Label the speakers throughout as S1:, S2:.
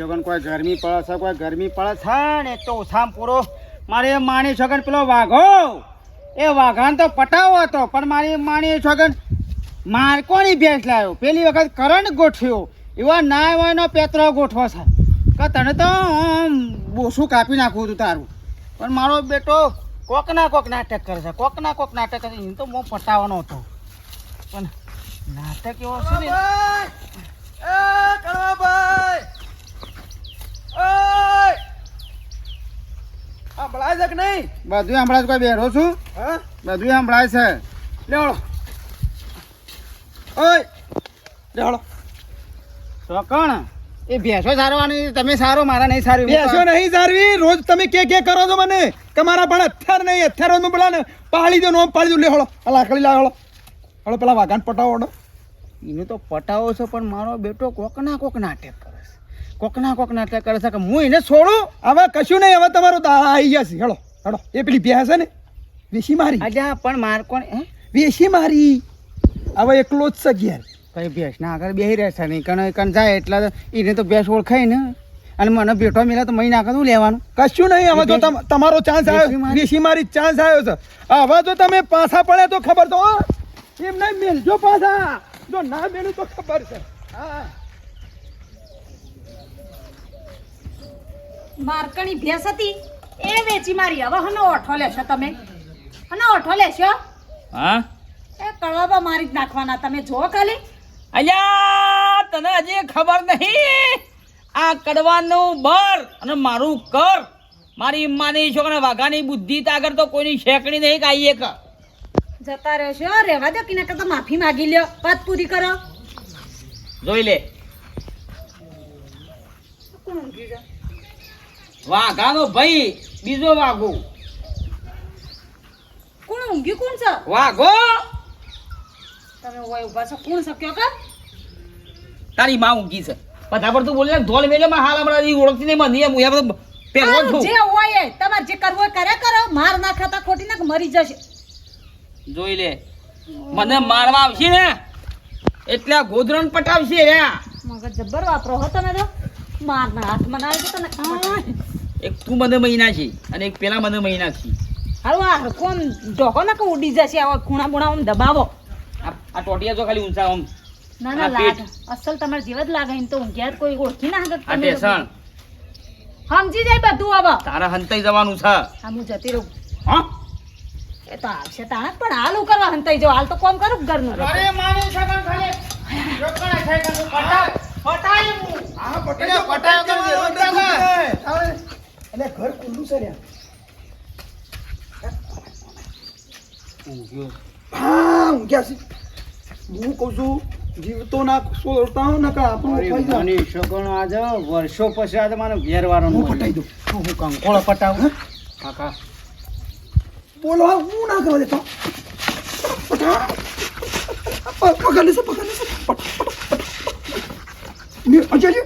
S1: છોકન કોઈ ગરમી પડે છે, કોઈ ગરમી પડે છે ને, એક તો ઉછામ પૂરો. મારે માણી છોકન પેલો વાઘો. એ વાઘાન તો પટાવો હતો, પણ મારી માણી છોકન માર કોની ભેંસ લાવ્યો પેલી વખત કરંટ ગોઠવ્યો. એવા ના હોય નો પેતરો ગોઠવો છે. કે તને તો બોસું કાપી નાખવું હતું તારું. પણ મારો બેટો કોકના કોક નાટક કરે છે, કોકના કોક નાટક કરે એને તો હું પટાવવાનો હતો. પણ નાટક એવો છે ને
S2: સંભળાય છે કે નહીં?
S1: બધું સંભળાય કોઈ બેરો છું?
S2: હા?
S1: બધું સંભળાય છે.
S2: લેવડો. ઓય! લેવડો.
S1: તો કોણ? એ ભેંસો સારવાની તમે સારો મારા નહીં સારું.
S2: ભેંસો નહીં સારવી? રોજ તમે કે કે કરો છો મને? કે મારા પણ અત્યાર નહીં અત્યાર રોજ પેલા ને પાળી દો નોમ પાળી દો લે હળો. આ લાકડી લાવ હળો. હળો પેલા વાઘાન પટાવો હળો.
S1: એને તો પટાવો છો પણ મારો બેટો કોક ના કોક નાટક કરે છે. કોક ના કોક નાટક કરે છે કે હું એને છોડું?
S2: હવે કશું નહીં હવે તમારું આવી જશે હેડો હેડો એ પેલી ભેંસ છે ને વેસી મારી.
S1: અજા પણ માર કોણ હે?
S2: વેસી મારી. હવે એકલો જ છે ઘેર.
S1: કઈ ભેંસ ના આગળ બેહી રહેશે નહીં કણ કણ જાય એટલે એને તો ભેંસ ઓળખાય ને. અને મને બેઠો મિલા તો મહી નાખે શું લેવાનું?
S2: કશું નહીં હવે જો તમ- તમારો ચાન્સ આવ્યો? વેસી મારી ચાન્સ આવ્યો છે. હવે જો તમે પાછા પડે તો ખબર તો એમ નહીં મેલજો પાછા. જો ના મેલું તો ખબર છે. હા.
S3: મારકણી ભેંસ હતી એ વેચી મારી. હવે હનો ઓઠો લેશો તમે? હનો ઓઠો લેશો?
S4: હા?
S3: એ કળવા મારી જ નાખવાના. તમે જો ખાલી.
S4: અલ્યા તને હજી ખબર નહીં? આ કડવાનું બર અને મારું કર. મારી માની છોકરા વાઘાની બુદ્ધિ આગળ તો કોઈની શેકણી નહીં કાઈ એક.
S3: જતા રહેશો. રહેવા દો કિના કરતા માફી માગી લ્યો. વાત પૂરી કરો.
S4: જોઈ લે.
S3: કોણ ઊંઘી?
S4: વાઘાનો ભાઈ બીજો વાઘો.
S3: કોણ ઊંઘ્યું? કોણ છે?
S4: વાઘો.
S3: તમે ઓય ઊભા છો. કોણ શક્યો કે
S4: તારી માં ઊંઘી છે. બધા પર તું બોલે ધોલ મેલે માં હાલ હમણાં ઈ ઓળખતી નહીં મને હું યાર પેલો છું.
S3: જે હોય તમારે જે કરવું હોય કરે કરો. માર ના ખાતા ખોટી નાખ મરી જશે.
S4: જોઈ લે. મને મારવા આવશે ને એટલે ગોધરણ પટાવશે રે.
S3: મગજ જબ્બર વાપરો હો તમે તો. મારના હાથ મનાવે છે તને
S4: એક તું મને મહિના છે અને એક પેલા મને મહિના છે.
S3: હાલો આ કોમ ઢોકો ના કે ઉડી જશે આવા ખૂણા બુણા આમ દબાવો.
S4: આ આ ટોટિયા જો ખાલી ઊંચા આમ.
S3: ના ના
S4: આ પેટ.
S3: લાગ અસલ તમારે જેવા જ લાગે એમ તો ઊંઘ્યા જ કોઈ ઓળખી ના
S4: આ
S3: તમે
S4: ટેસણ
S3: સમજી જાય બધું હવે.
S4: તારા હંતાઈ જવાનું છે.
S3: હા હું જતી રહું.
S4: હા?
S3: એ તો આવશે તાણ પણ હાલ હું કરવા હંતાઈ જાઉં. હાલ તો કોમ કરું ઘરનું.
S1: અરે માણી છોકન ખાલી. રોકડા થઈ ગયું પટાય. પટાય હું.
S2: હા
S1: પટાય પટાય તો અંદર
S2: એટલે ઘર ખુલ્લું છે રે હા ઊંઘ્યા છે. હું કહું છું જીવતો ના સોળતા હું ના આપણું ખાઈ જા.
S1: આજે વર્ષો પછી આજે મને ઘેરવાનો
S2: હું પટાઈ દઉં.
S1: હું કંકોળો પટાવું? કાકા.
S2: બોલો હું ના કરવા દેતો. પટા. પકડ લેશે પકડ લેશે. પટ પટ પટ. ને અજય લે.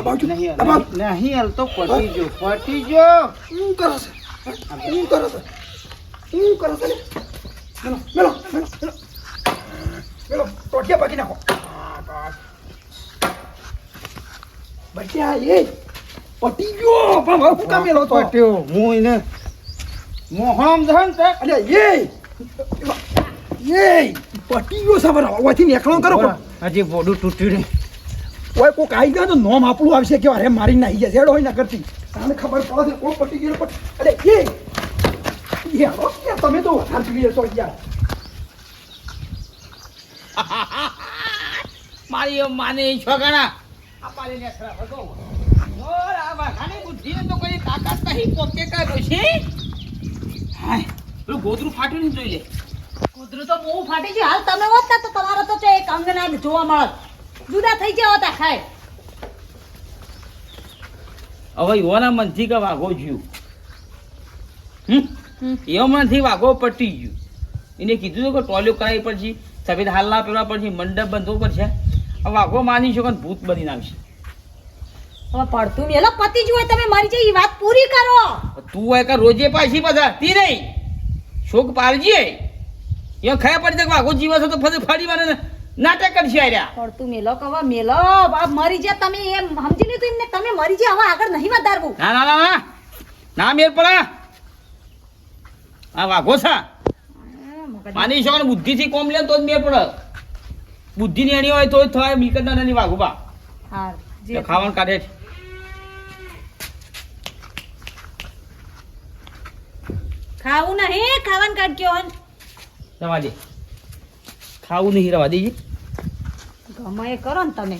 S2: દબાવજો.
S1: નહીં
S2: દબાવ.
S1: નહીં હાલ તો પટી જો પટી જો
S2: હું કરે છે? હું કરે છે? હું કરે છે. મેલો મેલો મેલો મેલો. મેલો ટોટિયા પાકી નાખો. બચ્યા એ પટી ગયો પણ હવે હું કામ મેલો તો?
S1: પટ્યો હું એને મોહમ ધન તે.
S2: અલ્યા એ! એ! પટી ગયો સબર ઓયથી નીકળો કરો
S1: હજી બોડું તૂટ્યું નહીં.
S2: ઓય કોક આવી ગયા તો નોમ આપણું આવશે કે અરે મારી નાઈ જશે. હોય ના કરતી તમને ખબર પડે કોક પટી ગયો પણ અરે એ! તમે તો વધારે પીવી જશો યાર.
S4: મારી માને છોકરા આ પાલી નેસરા ભગો ઓર આ વાઘાની બુદ્ધિને તો કોઈ તાકાત નહીં. પોકે કા ડોશી હાય પેલું ગોદરું ફાટ્યું નહીં જોઈ લે.
S3: તો બહુ ફાટી ગયું. હાલ તમે હોત ને તો તમારો તો છે એક અંગના જોવા મળત જુદા થઈ ગયા હતા ખાય.
S4: હવે યુવાના મનથી કે વાઘો જ્યું. એવો મનથી વાઘો પટી ગયું. એને કીધું કે ટોલ્યો કરાવી પડશે સફેદ હાલના પેલા પડશે મંડપ બંધો પડશે. આ વાઘો માની શકો ભૂત બની નાખશે.
S3: હવે પડતું મેલો પતિ જ હોય તમે મારી જે વાત પૂરી કરો.
S4: તું હોય કે રોજે પાછી બધા તી નહીં. શોક પારજી એ ખાયા પડી વાઘો જીવા છે તો ફરી ફરી વાર નાટક કરશે આર્યા
S3: પડતું મેલો કવા મેલો? આ મરી જા તમે એમ સમજી લીધું એમને તમે મરી જા હવે આગળ નહીં વધારવું.
S4: ના ના ના ના. ના મેર પડા. આ વાઘો છે. માની શકો બુદ્ધિ થી કોમ લે તો જ મેર પડે. બુદ્ધિ ની એની હોય તો થાય મિલકત ના નાની વાઘુબા
S3: હા
S4: ખાવાનું કાઢે છે
S3: ખાવું નહીં ખાવાનું કાઢ્યો હન.
S4: રવા દે. ખાવું નહીં રવા દેજે.
S3: ગમે કરો ને તમે.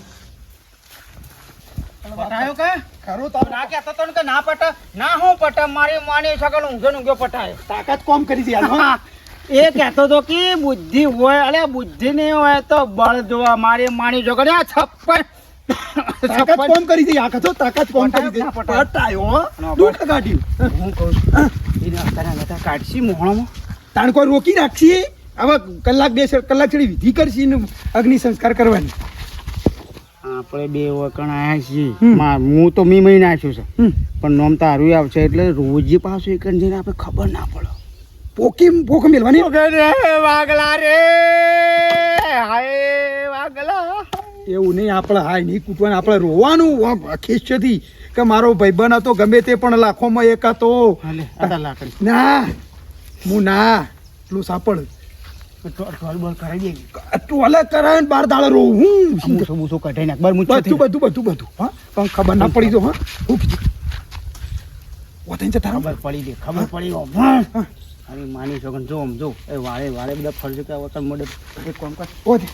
S1: પટાયો કે?
S2: ખરું તો
S1: ના કહેતો તો કે ના પટા? ના હું પટા? મારી માની છગન ઊંઘે ઊંઘે પટાય.
S2: તાકાત કોમ કરી દે હાલ,
S1: એ કહેતો તો કે બુદ્ધિ હોય અલે બુદ્ધિ નહીં હોય તો બળ જોવા મારી માની છગન આ છપ્પન
S2: તાકાત
S1: છપ્પન
S2: કોમ કરી દે આ કથો તાકાત કોમ કરી દે
S1: પટાયો.
S2: દૂધ કાઢ્યું.
S1: હું કહું છું એને અત્યારે કાઢશી મોહણમાં.
S2: તાણ કોઈ રોકી રાખશી? હવે કલાક બે કલાક જેવી વિધિ કરશી ને અગ્નિ સંસ્કાર કરવાની.
S1: આપણે બે વકણ આયા છીએ. હું તો મી મહિને આવ્યો છે. પણ નોમ તારું આવશે એટલે રોજ પાછું એક જઈને આપણે ખબર ના પડે.
S2: પોકી પોક મેલવાની
S1: વાગલા રે. હાય વાગલા.
S2: એવું નહીં આપણે હાય નહીં કૂટવાનું. આપણે રોવાનું ખેસ્યથી કે મારો ભાઈબંધ હતો ગમે તે પણ લાખોમાં એક હતો. ના હું ના પેલું સાપડ.
S1: બોલ કરાવી દે.
S2: ટોલે કરાય ને બાર દાડા રોવું. હું
S1: મૂસો મૂસો કઢાઈ નાખ. બર મૂછો
S2: બધું બધું બધું બધું. હા? પણ ખબર ના પડી તો હા? હું કીધું? વતન જતા
S1: ખબર પડી દે ખબર પડી અરે માની છોકન જો આમ જો. એ વાળે વાળે બધા ફરજો કે વતન મળે. એક કોમ કર.
S2: ઓ દે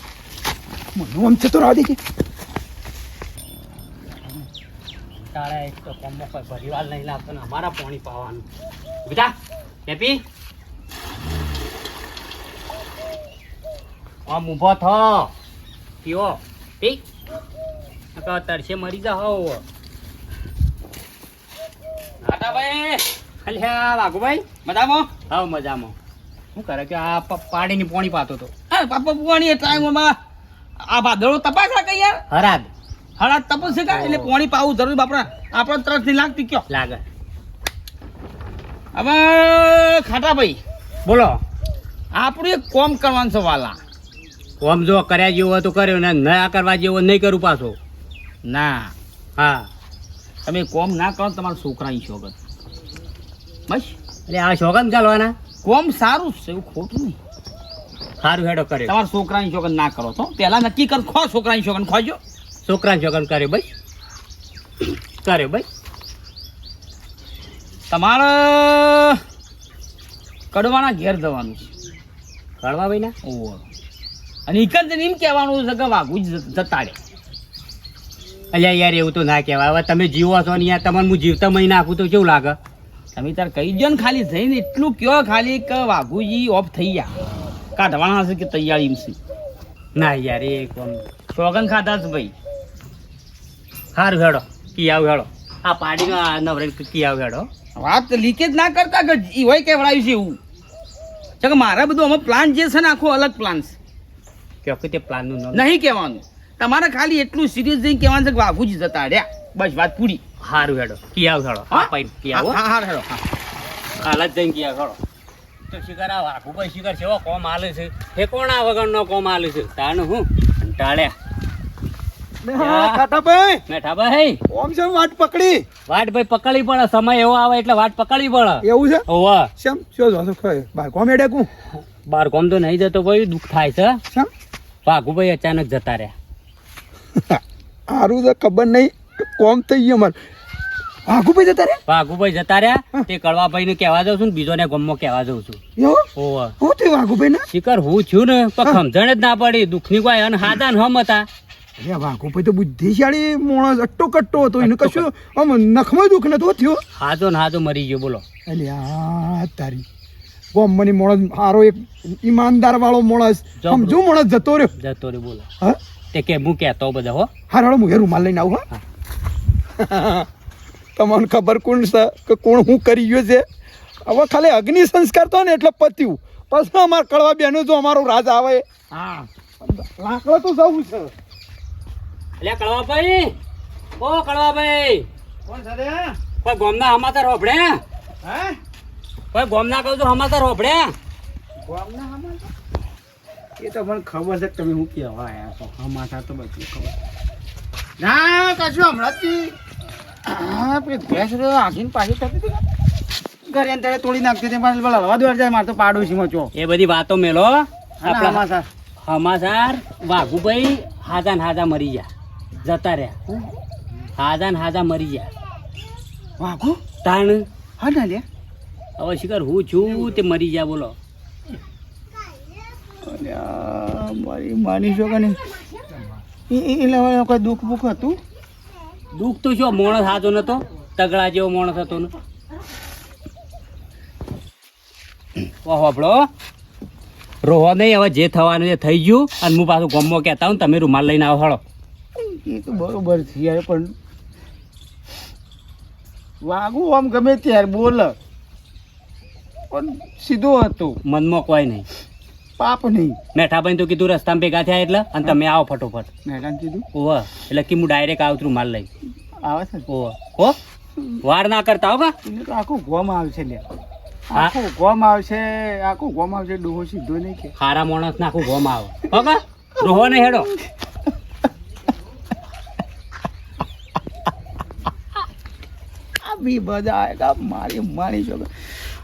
S2: મને આમ છે તો રાહ દેજે
S4: તારા એક તો કોમમાં કોઈ પરિવાર નહીં લાગતો ને અમારા પાણી પાવાનું. બેટા હેપી આમ ઊભો થો. પીઓ પી. તરસે મરી જા હો નાટાભાઈ અલ્યા વાઘુભાઈ મજામાં? હા મજામાં. શું કરે કે આ પાડી ની પોણી પાતો તો? હા પાપા પોણી ટાઈમમાં આ ભાદરો તપાસ કઈ યાર. હરાદ. હરાદ તપાસ છે કા? એટલે પોણી પાવું જરૂરી બાપરા આપણો ત્રસની લાગતી કયો? લાગે. હવે ખાટા ભાઈ બોલો. આપણું એક કોમ કરવાનું છે વાલા.
S5: કોમ જો કર્યા જેવો હોય તો કર્યો ને ના કરવા જેવો નહીં કરું પાછો.
S4: ના.
S5: હા.
S4: તમે કોમ ના કરો તમારા છોકરાની શોગત. બસ.
S5: એટલે આ શોગન ચાલવાના?
S4: કોમ સારું છે એવું ખોટું નહીં.
S5: સારું હેડો કર્યો.
S4: તમારા છોકરાની શોગન ના કરો તો. પહેલાં નક્કી કર ખો છોકરાની શોગન ખોજો.
S5: છોકરાની શોખન કર્યો ભાઈ કર્યો ભાઈ
S4: તમારે કડવાના ઘેર જવાનું છે.
S5: કડવા ભાઈ ના
S4: ઓહો. અને એક જ એમ કહેવાનું છે કે વાઘું જ જતા રહે
S5: અલ્યા યાર, એવું તો ના કહેવાય. હવે તમે જીવો છો ને યાર, તમને હું જીવતા મહી નાખું તો કેવું લાગે?
S4: તમે તાર કહી દો ને ખાલી જઈને એટલું કયો ખાલી કે વાઘુજી ઓફ થઈ ગયા. કાઢવાના હશે કે તૈયારી છે?
S5: ના યાર, એ કોમ
S4: શોગન ખાધા છે ભાઈ.
S5: સારું હેડો, કિયાવ હેડો. આ પાડીનો આ નવરે કિયાવ હેડો.
S4: વાત લીકેજ ના કરતા કે હોય કેવડાવ્યું છે એવું? કે મારા બધું અમે પ્લાન જે છે ને, આખો અલગ પ્લાન છે.
S5: કે તે પ્લાનનું નામ
S4: નહીં કહેવાનું. તમારે ખાલી એટલું સિરિયસ જઈને કહેવાનું છે કે વાઘુજી જતા રહ્યા. બસ વાત પૂરી.
S5: સારું હેડો. કી હેડો. હા? પાઈ કી
S4: હા હાર હેડો હા.
S5: હાલ જ જઈને કી હેડો. તો શિકાર આ વાઘુ ભાઈ શિકાર છે એવો કોમ હાલે છે. ઠેકોણા વગરનો કોમ હાલે છે? તાણ હું? ટાળ્યા
S2: ખાટાભાઈ
S5: મેઠા ભાઈ.
S2: ઓમ છે વાટ પકડી.
S5: વાટ ભાઈ પકડવી પડે સમય એવો આવે એટલે વાટ પકડવી પડે.
S2: એવું છે?
S5: ઓવા
S2: શેમ? શું જો બાર કોમ એડે કું?
S5: બાર કોમ તો નહીં જતો ભાઈ દુઃખ થાય છે?
S2: શેમ?
S5: વાઘુભાઈ અચાનક જતા રહ્યા.
S2: સારું તો ખબર નહીં કોમ થઈ ગયો મારે ભાગુભાઈ જતા રહ્યા?
S5: ભાગુભાઈ જતા રહ્યા તે કડવાભાઈ ને કહેવા જાઉં છું ને બીજોને ગમમાં કહેવા જાઉં છું.
S2: હું થયું વાઘુભાઈ ને
S5: શિકાર હું છું ને પણ સમજણ જ ના પડી દુઃખની કોઈ અને હાદા ને હમ હતા.
S2: અરે વાઘુભાઈ તો બુદ્ધિશાળી માણસ અટ્ટો કટ્ટો હતો એને કશું આમ નખમાં દુઃખ નતો થયો?
S5: હાજો ને હાજો મરી ગયો બોલો.
S2: અલ્યા તારી ગોમની મોણસ હારો એક ઈમાનદાર વાળો મોણસ. સમજુ મોણસ જતો રહ્યો.
S5: જતો રહ્યો બોલો.
S2: હા?
S5: તે કે હું કહેતો બધા હો.
S2: હારાળો હું રૂમાલ લઈને આવું હા? તમને ખબર કોણ છે કે કોણ હું કરી ગયો છે? હવે ખાલી અગ્નિ સંસ્કાર તો ને એટલે પત્યું. પછી અમાર કડવા બેનો જો અમારો રાજ આવે.
S4: હા.
S2: લાકડો તો જવું છે.
S5: એટલે કડવાભાઈ. ઓ કડવાભાઈ.
S1: કોણ છે
S5: કોઈ ગોમના સમાચાર હોભળ્યા
S1: હે?
S5: કોઈ ગોમના કહું છું સમાચાર ગોમ
S1: ના હમણાં એ તો મને ખબર છે તમે શું કેવા આવ્યા છો. હા તો બધું ખબર. ના કશું હમણાંથી હા ભેંસ રે પાછી થતી હતી ઘરે અંતરે તોડી નાખતી હતી દોડ જાય મારે તો પાડોશીમાં ચો
S5: એ બધી વાતો મેલો.
S1: આપણા
S5: આપણા વાઘુભાઈ હાજા ને હાજા મરી ગયા. જતા રહ્યા. હાજા ને હાજા મરી ગયા.
S1: વાઘો?
S5: તાણ.
S1: હા ના લે
S5: હવે શિકાર હું છું તે મરી જા બોલો.
S1: મારી માની છો કે નહીં? એ હવે કોઈ દુઃખ બુખ હતું?
S5: દુઃખ તો શું માણસ હાથો નતો? તગડા જેવો માણસ હતો ને? આપણો રોહો નહીં હવે જે થવાનું એ થઈ ગયું. અને હું પાછું ગમો કહેતા હું તમે રૂમાલ લઈને આવો હળો
S1: એ તો બરોબર છે યાર પણ વાગું આમ ગમે ત્યારે બોલ. પણ સીધું હતું.
S5: મનમાં કોઈ નહીં.
S1: પાપ નહીં.
S5: મેઠાભાઈ તો કીધું રસ્તામાં ભેગા થયા એટલે અને તમે આવો ફટોફટ.
S1: મેડમ કીધું?
S5: ઓહ એટલે કે હું ડાયરેક્ટ આવું છું રૂમાલ લઈ
S1: આવે છે ને?
S5: ઓવ હો? વાર ના કરતા હો
S1: તો આખું ગોમ આવશે લે આખું ગોમ આવશે આખું ગોમ આવશે ડોહો સીધો નહીં કે.
S5: ખારા માણસ નાખું ગોમ આવે. હો કા? રોહો ને હેડો.
S1: આ બી બધા મારી મારી જો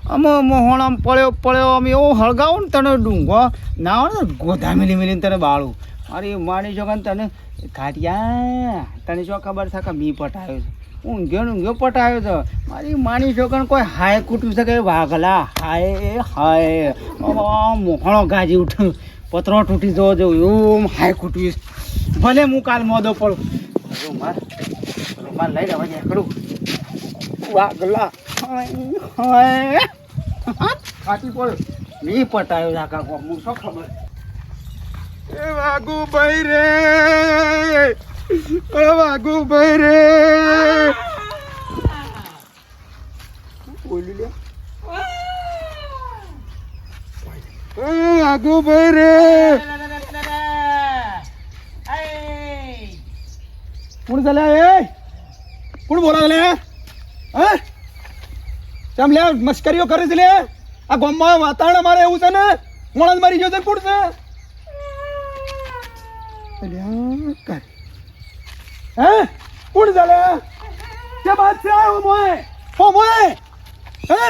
S1: અમે મોહણ આમ પડ્યો પડ્યો, અમે એવો હળગાવો ને તને ડુંગો. ના હોય ને ગોધા મિલી મિલીને તને બાળું. મારી માણી જો તને કાઢ્યા. તને શું ખબર થાય કે મી પટાયો છે? ઊંઘ્યો ને ઊંઘ્યો પટાયો છે. મારી માની છોકરાને કોઈ હાય કૂટ્યું છે કે વાઘલા? હાય હાય. મોહણો ગાજી ઉઠ્યું. પતરો તૂટી જવો જો એવું હાય કૂટવીશ ભલે હું કાલ મોદો પડું. રૂમાલ રૂમાલ લઈ જવા નીકળું વાગલા ખાટી પડ્યો મી પટાયો છે આખા ગામનું શું ખબર. એ વાગુ ભાઈ રે એ? વાગુ ભાઈ રે બોલી લે વાગુ ભાઈ રે કોણ ચાલે કોણ બોલાવે હે? ચમ લે મસ્કરીઓ કરે છે લે. આ ગામમાં વાતાવરણ અમારે એવું છે ને મોણસ મારી ગયો છે? કોણ છે હે? કોણ ચાલે કે બાત છે ઓ મોય ઓ મોય હે?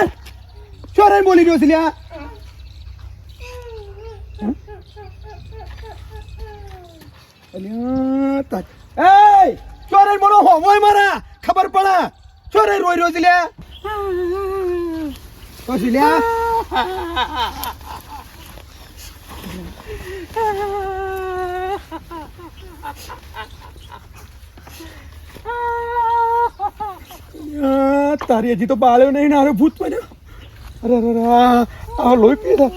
S1: છોરે બોલી ગયો છે લ્યા અલ્યા ચોરે બોલો? હો મોય મારા? ખબર પડા. ચોરે રોઈ રહ્યો છે તો છે લ્યા તારી હજી તો બાળ્યો નહીં, ને આરે ભૂત બન્યો. અરે અરે આ- લોહી પીધા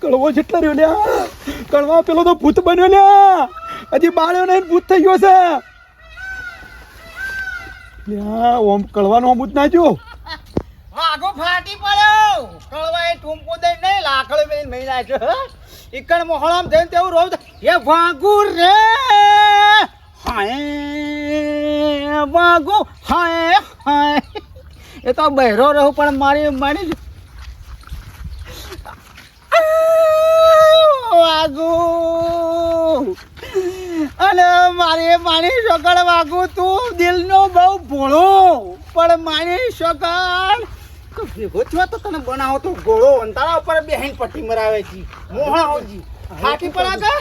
S1: કડવો જેટલા રહ્યો લ્યા. કડવા પેલો તો ભૂત બન્યો લ્યા. હજી બાળ્યો નહીં ભૂત થઈ ગયો છે. ઓમ કડવાનો અમૂત ના જો વાઘો ફાટી પડ્યો. કળવાએ ટૂંપો દઈ નહીં, લાકડો મેં મેં નાખ્યો ઈકણ મોહળામ જઈને તેવું રોજ એ વાઘુ રે, હાય, વાઘુ, હાય હાય. એ તો બહેરો રહું, પણ મારી મારી વાઘુ. અને મારે માની શકળ વાગુ તું દિલનો બહુ ભોળો. પણ મારી શકળ ભેગો છો તો તને બનાવો તો ગોળો. અંતાળા ઉપર બેહીન પટ્ટી મરાવે છે. મોહણા હોજી. ફાટી પડાકા?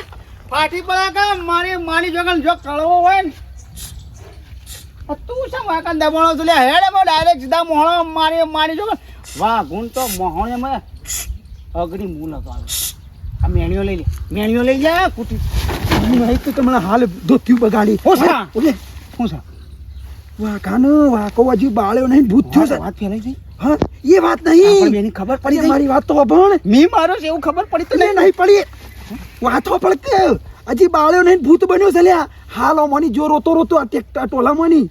S1: ફાટી પડાકા? મારે મારી જગન જો કળવો હોય ને. તું શું વાકા દબાણો તું લે હેડે મો ડાયરેક્ટ સીધા મોહણો મારી મારી જગન વાહ ગુણ તો મોહણે મે અગડી મૂલ લગાવે આ. મેણીઓ લઈ લે. મેણીઓ લઈ જા કુટી. નહીં તો તમને હાલ ધોત્યું બગાડી. હું સા ઓલે હું સા વાકાનો વાકો હજી બાળ્યો નહીં ભૂત થયો છે. વાત ફેલાઈ ગઈ? હા એ વાત નહીં. એની ખબર પડી મારી વાત તો પણ મેં મારો છે એવું ખબર પડી તો નહીં? નહીં પડી. વાતો પડકે હજી બાળ્યો નહીં ભૂત બન્યો છે લ્યા. હાલો મની જો રોતો રોતો આ ટેકટા ટોલા મની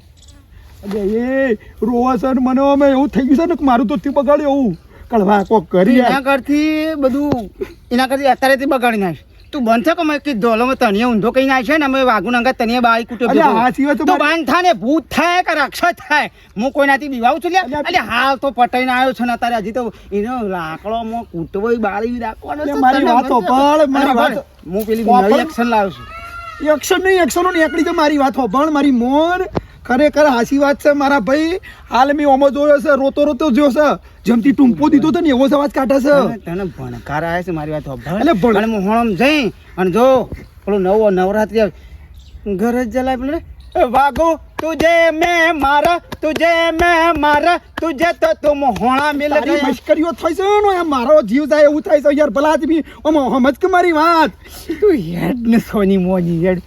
S1: અરે એ રોવા સર મને અમે એવું થઈ ગયું છે ને મારું તો બગાડ્યું એવું. કળવા કોક કરી એના કરથી બધું એના કરથી અત્યારેથી બગાડી નાખ. તું બંધ થા મેં કીધું ધોલોમાં તનિએ ઊંધો કઈ નાખ્યો છે ને અમે વાઘુ નંગા તનિએ બાઈ કુટે
S2: તો મારે-
S1: બાંધ. થા ને ભૂત થાય કે રક્ષા થાય? હું કોઈનાથી બીવાઉં છું લ્યા? એટલે હાલ તો પટાઈને આવ્યો છે ને અત્યારે હજી તો એનો લાકડો માં કૂટવો બાળી રાખવાનો
S2: મારી
S1: તને
S2: વાત
S1: બંધ
S2: મારી વાત-
S1: હું પેલી નવી એક્શન લાવું છું.
S2: એક્શન નહીં એક્શનો ની એકડી તો મારી વાત પણ મારી મોન ખરેખર હાસી વાત છે મારા ભાઈ. હાલ મેં ઓમો જોયો છે રોતો રોતો જોયો છે. જેમથી ટૂંપો દીધો હતો ને એવો સવાજ કાઢે છે.
S1: તને- ભણકાર આવે છે મારી વાત
S2: એટલે ભણ-
S1: હું હોણમ જઈ અને જો પેલું નવો નવરાત્રી. ઘર જ જલાય પેલું વાગો તુજે મે મારા તુજે મે મારા તુજે તો તુમ હોણા મિલ
S2: તારી
S1: ગયા
S2: મશ્કરીઓ થઈ છે ને મારો જીવ જાય એવું થાય છે. યાર ભલા આદમી ઓમો સમજ કે મારી વાત?
S1: તું હેડ ને સોની મોજી હેડ.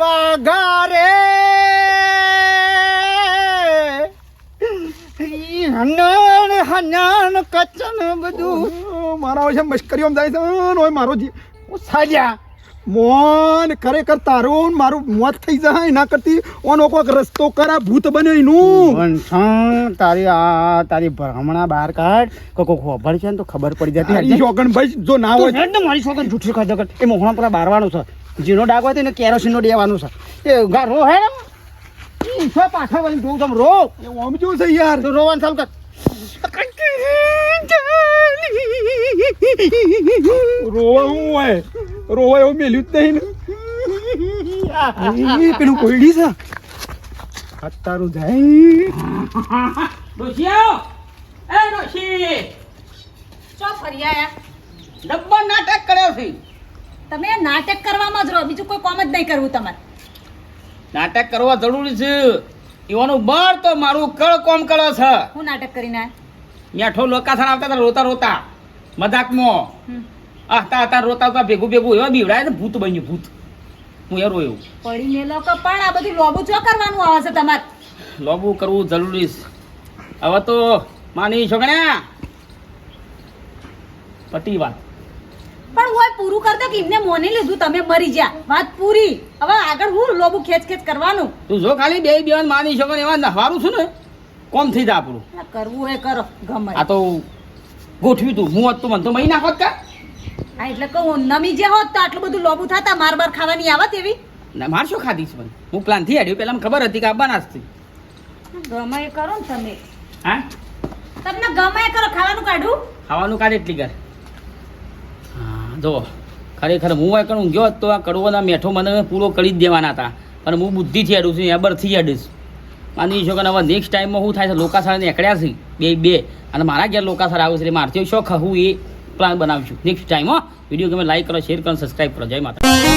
S1: વાઘારે હનન હનન કચન બધું.
S2: મારા છે મશ્કરીઓ જાય છે. હોય મારો જીવ
S1: સાજા.
S2: મોન ખરેખર તારું મારું મોત થઈ જાય એના કરતી ઓનો કોક રસ્તો કરા ભૂત બને એનું.
S1: તારી આ તારી ભ્રમણા બહાર કાઢ. કો કોક ખબર છે ને તો ખબર પડી જતી
S2: તારી ભાઈ જો ના હોય.
S1: મારી છોકરી જૂઠી ખાધો કર એ મોહણા પૂરા બારવાનું છે. જીનો ડાગ હોય ને કેરોસીન નો દેવાનું છે. એ ગા રો હે ને? પાછા છો પાછો વળી જોઉં તમ રો.
S2: એ ઓમ છે યાર.
S1: તો રોવાન સાલ કર.
S2: રોવા હું હોય. રોવા એવું મેલ્યું જ નહીં ને. પેલું કોયડી છે. અત્યારું જાય.
S4: ડોશી આવો એ ડોશી!
S3: ચો ફરી આયા?
S4: ડબ્બા નાટક કર્યો છે.
S3: તમે નાટક કરવામાં જ રહો બીજું કોઈ કોમ જ નહીં કરવું તમારે.
S4: નાટક કરવા જરૂરી છે. એવાનું બળ તો મારું કળ કોમ કરે છે.
S3: હું નાટક કરીને
S4: મેઠો લોકાસણ આવતા હતા રોતા રોતા. મજાકમાં. આહતા હતા રોતા રોતા ભેગું ભેગું એવા બીવડાય ને ભૂત બન્યું ભૂત. હું એ રોયો
S3: પડી લોકો કે પણ આ બધું લોબુ ચો કરવાનું આવે છે તમારે?
S4: લોબુ કરવું જરૂરી છે. હવે તો માની છોકણ્યા પતી વાત.
S3: પણ હોય પૂરું કરતો કે એમને મોની લીધું તમે મરી જા વાત પૂરી. હવે આગળ હું લોબુ ખેંચ ખેંચ કરવાનું.
S4: તું જો ખાલી બે બેન માની શકો ને એવા નહવારું છું ને કોમ થઈ જાય આપણું
S3: કરવું હોય કરો ગમે.
S4: આ તો ગોઠવ્યું તું. હું હોત તો મને તો મહી નાખોત કા?
S3: હા એટલે કહું નમી જે હોત તો આટલું બધું લોબુ થતા માર બાર ખાવાની આવત એવી?
S4: ના માર શું ખાધી છે મને? હું પ્લાનથી હાડ્યું પેલા ખબર હતી કે આવવાના જ
S3: ગમે એ કરો ને તમે.
S4: હા?
S3: તમને ગમે એ કરો ખાવાનું કાઢું?
S4: ખાવાનું કાઢે એટલી કર જો, ખરેખર હું આ કરું, ગયો તો આ કડવોના મેઠો મને પૂરો કરી જ દેવાના હતા. પણ હું બુદ્ધિથી અડું છું એબરથી અડીશ માની છો કે હવે નેક્સ્ટ ટાઈમમાં શું થાય છે, લોકાસરાને એકડ્યા છે, બે બે. અને મારા ઘેર લોકાસાળ આવે છે મારથી શોખ, હું એ પ્લાન બનાવશું નેક્સ્ટ ટાઈમ હો. વીડિયો ગમે લાઈક કરો શેર કરો સબસ્ક્રાઈબ કરો. જય માતા